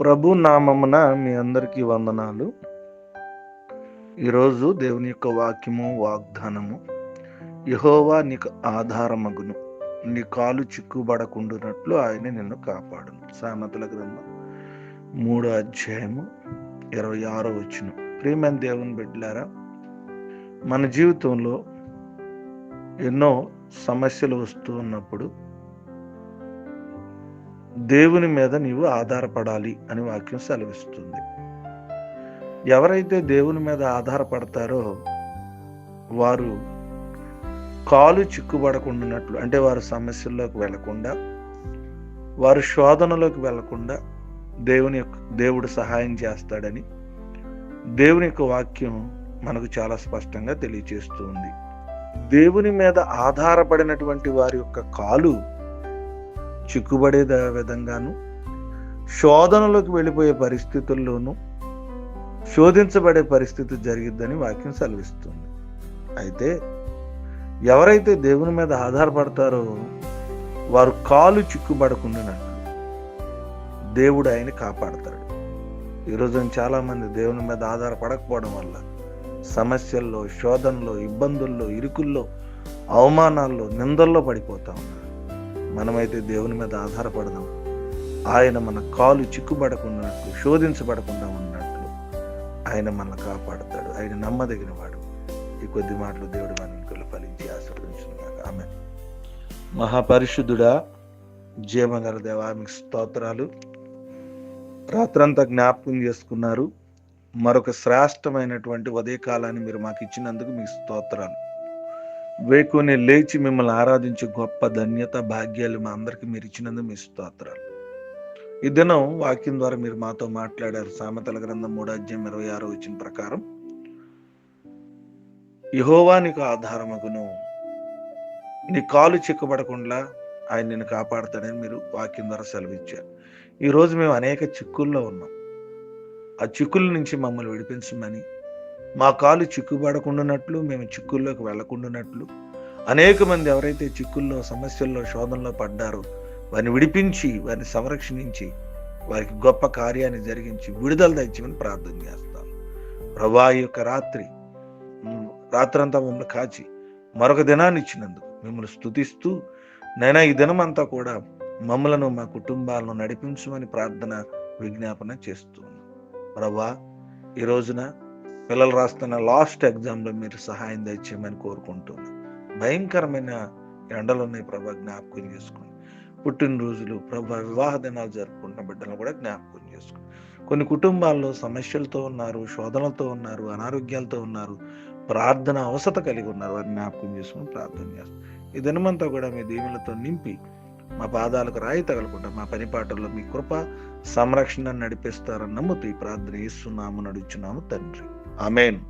ప్రభు నామమున మీ అందరికీ వందనాలు. ఈరోజు దేవుని యొక్క వాక్యము వాగ్దానము యహోవా నీకు ఆధారమగును. నీ కాలు చిక్కుబడకుండునట్లు ఆయన నిన్ను కాపాడును. సామెతల గ్రంథం మూడో అధ్యాయము ఇరవై ఆరో వచ్చిన ప్రియమైన దేవుని బిడ్డలారా మన జీవితంలో ఎన్నో సమస్యలు వస్తూ ఉన్నప్పుడు దేవుని మీద నీవు ఆధారపడాలి అని వాక్యం సెలవిస్తుంది. ఎవరైతే దేవుని మీద ఆధారపడతారో వారు కాలు చిక్కుబడకుండానట్లు అంటే వారు సమస్యల్లోకి వెళ్ళకుండా వారు శోధనలోకి వెళ్ళకుండా దేవుని యొక్క దేవుడు సహాయం చేస్తాడని దేవుని యొక్క వాక్యం మనకు చాలా స్పష్టంగా తెలియజేస్తుంది దేవుని మీద ఆధారపడినటువంటి వారి యొక్క కాలు చిక్కుబడే విధంగాను శోధనలోకి వెళ్ళిపోయే పరిస్థితుల్లోనూ శోధించబడే పరిస్థితి జరిగిద్దని వాక్యం సెలవిస్తుంది. అయితే ఎవరైతే దేవుని మీద ఆధారపడతారో వారు కాలు చిక్కుబడకుండానట్లు దేవుడు ఆయన కాపాడతాడు. ఈరోజు చాలామంది దేవుని మీద ఆధారపడకపోవడం వల్ల సమస్యల్లో శోధనలో ఇబ్బందుల్లో ఇరుకుల్లో అవమానాల్లో నిందల్లో పడిపోతా ఉన్నారు. మనమైతే దేవుని మీద ఆధారపడదాం. ఆయన మన కాలు చిక్కుబడకున్నట్లు శోధించబడకుండా ఉన్నట్లు ఆయన మనల్ని కాపాడుతాడు. ఆయన నమ్మదగిన వాడు ఈ కొద్ది మాటలు దేవుడు మన ఫలించి ఆశీర్వదించున్నాడు ఆమె మహాపరిశుద్ధుడా జీవగల దేవా మీకు స్తోత్రాలు. రాత్రంతా జ్ఞాపకం చేసుకున్నారు. మరొక శ్రేష్టమైనటువంటి ఉదయకాలాన్ని మీరు మాకు ఇచ్చినందుకు మీకు స్తోత్రాలు. వేకుని లేచి మిమ్మల్ని ఆరాధించే గొప్ప ధన్యత భాగ్యాలు మా అందరికి మీరు ఇచ్చినందుకు మీ స్తోత్రాలు. ఈ దినం వాక్యం ద్వారా మీరు మాతో మాట్లాడారు. సామెతల గ్రంథం మూడు అధ్యాయం ఇరవై ఆరో వచ్చిన ప్రకారం యహోవానికి ఆధారమగును. నీ కాలు చిక్కుపడకుండా ఆయన నిన్ను కాపాడుతాడని మీరు వాక్యం ద్వారా సెలవిచ్చారు. ఈరోజు మేము అనేక చిక్కుల్లో ఉన్నాం. ఆ చిక్కుల నుంచి మమ్మల్ని విడిపించమని మా కాలు చిక్కుబడకుండానట్లు మేము చిక్కుల్లోకి వెళ్ళకుండానట్లు అనేక మంది ఎవరైతే చిక్కుల్లో సమస్యల్లో శోధనలో పడ్డారో వారిని విడిపించి వారిని సంరక్షించి వారికి గొప్ప కార్యాన్ని జరిగించి విడుదల తెచ్చమని ప్రార్థన చేస్తాను ప్రభా యొక్క రాత్రి రాత్రంతా మమ్మల్ని కాచి మరొక దినాన్ని ఇచ్చినందుకు మిమ్మల్ని స్థుతిస్తూ నైనా ఈ దినమంతా కూడా మమ్మలను మా కుటుంబాలను నడిపించమని ప్రార్థన విజ్ఞాపన చేస్తున్నాను ప్రభా ఈ రోజున పిల్లలు రాస్తున్న లాస్ట్ ఎగ్జామ్లో మీరు సహాయం తెచ్చేయమని కోరుకుంటున్నాను. భయంకరమైన ఎండలు ఉన్నాయి ప్రభా జ్ఞాపకం చేసుకోండి పుట్టినరోజులు ప్రభా వివాహ దినాలు జరుపుకుంటున్న బిడ్డలను కూడా జ్ఞాపకం చేసుకోండి కొన్ని కుటుంబాల్లో సమస్యలతో ఉన్నారు శోధనలతో ఉన్నారు అనారోగ్యాలతో ఉన్నారు ప్రార్థన అవసరత కలిగి ఉన్నారు. వారిని జ్ఞాపకం చేసుకుని ప్రార్థన చేస్తాం. ఈ దినమంతా కూడా మీ దీవులతో నింపి మా పాదాలకు రాయి తగలకుండా మా పనిపాటల్లో మీ కృప సంరక్షణ నడిపిస్తారని నమ్ముతూ ఈ ప్రార్థన ఇస్తున్నాము నడుచున్నాము తండ్రి. Amen.